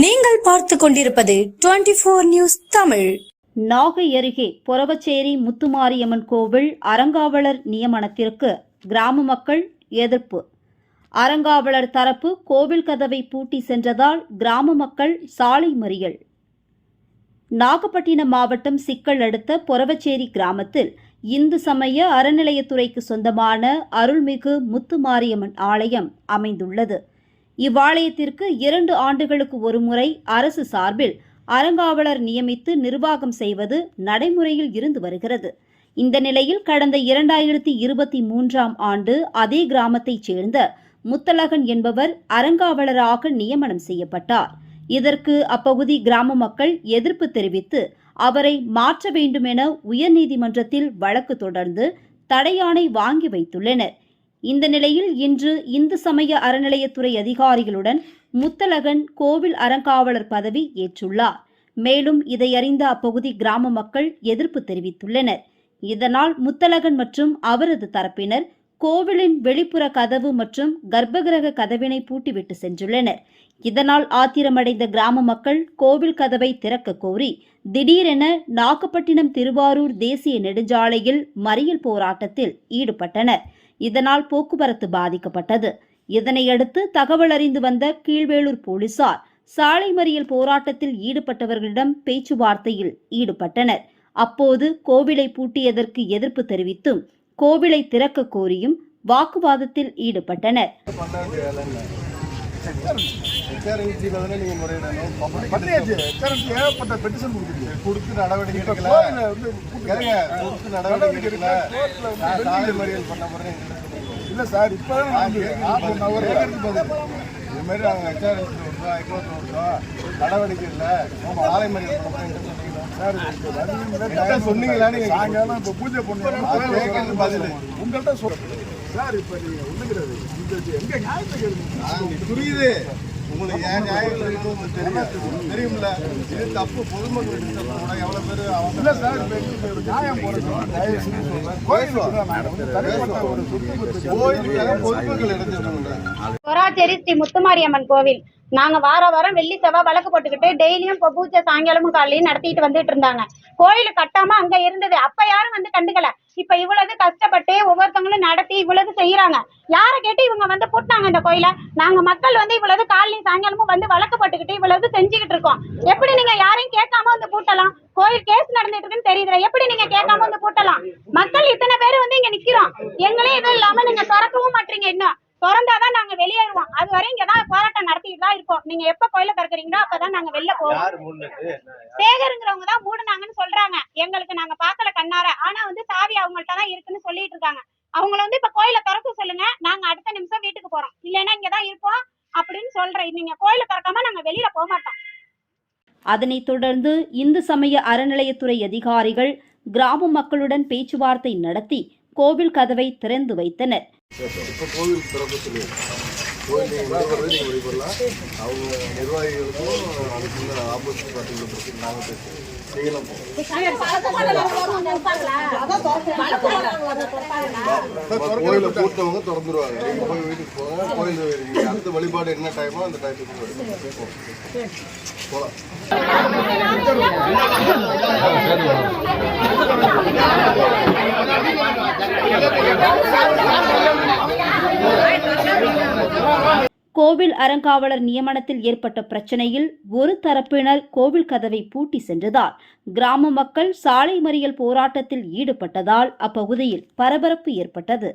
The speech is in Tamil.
நீங்கள் பார்த்து கொண்டிருப்பது twenty four news Tamil. Nagai அருகே புறவச்சேரி முத்துமாரியம்மன் கோவில் அறங்காவலர் நியமனத்திற்கு கிராம மக்கள் எதிர்ப்பு. அறங்காவலர் தரப்பு கோவில் கதவை பூட்டி சென்றதால் கிராம மக்கள் சாலை மறியல். நாகப்பட்டினம் மாவட்டம் சிக்கல் அடுத்த புறவச்சேரி கிராமத்தில் இந்து சமய அறநிலையத்துறைக்கு சொந்தமான அருள்மிகு முத்துமாரியம்மன் ஆலயம் அமைந்துள்ளது. இவ்வாலயத்திற்கு இரண்டு ஆண்டுகளுக்கு ஒருமுறை அரசு சார்பில் அறங்காவலர் நியமித்து நிர்வாகம் செய்வது நடைமுறையில் இருந்து வருகிறது. இந்த நிலையில் கடந்த இரண்டாயிரத்தி இருபத்தி மூன்றாம் ஆண்டு அதே கிராமத்தைச் சேர்ந்த முத்தலகன் என்பவர் அறங்காவலராக நியமனம் செய்யப்பட்டார். இதற்கு அப்பகுதி கிராம மக்கள் எதிர்ப்பு தெரிவித்து அவரை மாற்ற வேண்டுமென உயர்நீதிமன்றத்தில் வழக்கு தொடர்ந்து தடையானை வாங்கி வைத்துள்ளனர். இந்த நிலையில் இன்று இந்து சமய அறநிலையத்துறை அதிகாரிகளுடன் முத்தலகன் கோவில் அறங்காவலர் பதவி ஏற்றுள்ளார். மேலும் இதை அறிந்த அப்பகுதி கிராம மக்கள் எதிர்ப்பு தெரிவித்துள்ளனர். இதனால் முத்தலகன் மற்றும் அவரது தரப்பினர் கோவிலின் வெளிப்புற கதவு மற்றும் கர்ப்பகிரக கதவினை பூட்டிவிட்டு சென்றுள்ளனர். இதனால் ஆத்திரமடைந்த கிராம மக்கள் கோவில் கதவை திறக்க கோரி திடீரென நாகப்பட்டினம் திருவாரூர் தேசிய நெடுஞ்சாலையில் மறியல் போராட்டத்தில் ஈடுபட்டனர். இதனால் போக்குவரத்து பாதிக்கப்பட்டது. இதனையடுத்து தகவல் அறிந்து வந்த கீழ்வேளூர் போலீசார் சாலை மறியல் போராட்டத்தில் ஈடுபட்டவர்களிடம் பேச்சுவார்த்தையில் ஈடுபட்டனர். அப்போது கோவிலை பூட்டியதற்கு எதிர்ப்பு தெரிவித்தும் கோவிலை திறக்க கோரியும் வாக்குவாதத்தில் ஈடுபட்டனர். எச்ஆர்ஐசியில் தானே நீங்கள் முறையிடணும் பண்ணியாச்சு எச்ஆர்என்சி ஏகப்பட்ட பெட்டிஷன் கொடுத்துருக்கு கொடுத்து நடவடிக்கை எடுக்கல வந்து கேளுங்க கொடுத்து நடவடிக்கை எடுக்கல சாலை மறியல் பண்ண போறேன் சார் இப்பதான் நான் வந்து இது மாதிரி நாங்கள் ஹெச்ஆர்என்சி விடுறோம் விடுறோம் நடவடிக்கை இல்லை ஆலை மறியல் பண்ண சார் சொன்னீங்களா நீங்க? சாயங்காலம் பூஜை பண்ணுவாங்க உங்கள்கிட்ட சொல்றேன் சார் இப்ப நீங்க ஒண்ணுங்கிறது இந்த எங்க நியாயத்தை கேளுங்க. நாங்கள் புரியுது. உங்களுக்கு ஏன் நியாயங்கள் இருக்குன்னு உங்களுக்கு தெரியும். தெரியும்ல. இது தப்பு. பொதுமக்கள் டிஸ்டர்ப் கூட எவ்வளோ பேர் அவங்க இல்ல சார் நியாயம் ஸ்ரீ முத்துமாரியம்மன் கோவில். நாங்க வார வாரம் வெள்ளி செவ்வாய் வழக்கு போட்டுக்கிட்டு டெய்லியும் இப்போ பூஜை சாயங்காலமும் காலையும் நடத்திட்டு வந்துட்டு இருந்தாங்க. கோயில் கட்டாம அங்க இருந்தது. அப்ப யாரும் வந்து கண்டுக்கல. இப்ப இவ்வளவு கஷ்டப்பட்டு ஒவ்வொருத்தவங்களும் நடத்தி இவ்வளவு செய்யறாங்க யாரை கேட்டு இவங்க வந்து பூட்டினாங்க இந்த கோயில? நாங்க மக்கள் வந்து இவ்வளவு காலையும் சாயங்காலமும் வந்து வழக்கு போட்டுக்கிட்டு இவ்வளவு செஞ்சுக்கிட்டு இருக்கோம். எப்படி நீங்க யாரையும் கேட்காம வந்து பூட்டலாம்? கோயில் கேஸ் நடந்துட்டு இருக்குன்னு தெரியுதுல. எப்படி நீங்க கேட்காம வந்து பூட்டலாம்? மக்கள் இத்தனை பேர் வந்து இங்க நிக்கிறோம். எங்களே எதுவும் இல்லாம நீங்க திறக்கவும் மாட்டீங்க இன்னும். திறந்தாதான் நாங்க வெளியேறுவோம். அது வரை இங்கதான் போராட்டம் நடத்திட்டு தான் இருக்கோம். நீங்க எப்ப கோயில திறக்கிறீங்களோ அப்பதான் நாங்க வெளில போவோம். சேகருங்கிறவங்க தான் மூடுனாங்கன்னு சொல்றாங்க. எங்களுக்கு நாங்க பார்க்கல கண்ணார. ஆனா வந்து சாவி அவங்கள்ட்ட தான் இருக்குன்னு சொல்லிட்டு இருக்காங்க. அவங்கள வந்து இப்ப கோயில திறக்க சொல்லுங்க. நாங்க அடுத்த நிமிஷம் வீட்டுக்கு போறோம். இல்லைன்னா இங்கதான் இருப்போம் அப்படின்னு சொல்றேன் நீங்க கோயில திறக்காம நாங்க வெளியில போக மாட்டோம். அதனைத் தொடர்ந்து இந்து சமய அறநிலையத்துறை அதிகாரிகள் கிராம மக்களுடன் பேச்சுவார்த்தை நடத்தி கோவில் கதவை திறந்து வைத்தனர். கோயில் கூட்டவங்க திறந்துருவாங்க. நீங்கள் போய் வீட்டுக்கு போங்க. கோயில் நீங்க அடுத்த வழிபாடு என்ன டைமோ அந்த டைத்துக்கு போகலாம் கோவில் அறங்காவலர் நியமனத்தில் ஏற்பட்ட பிரச்சனையில் ஒரு தரப்பினர் கோவில் கதவை பூட்டி சென்றதால் கிராம மக்கள் சாலை மறியல் போராட்டத்தில் ஈடுபட்டதால் அப்பகுதியில் பரபரப்பு ஏற்பட்டது.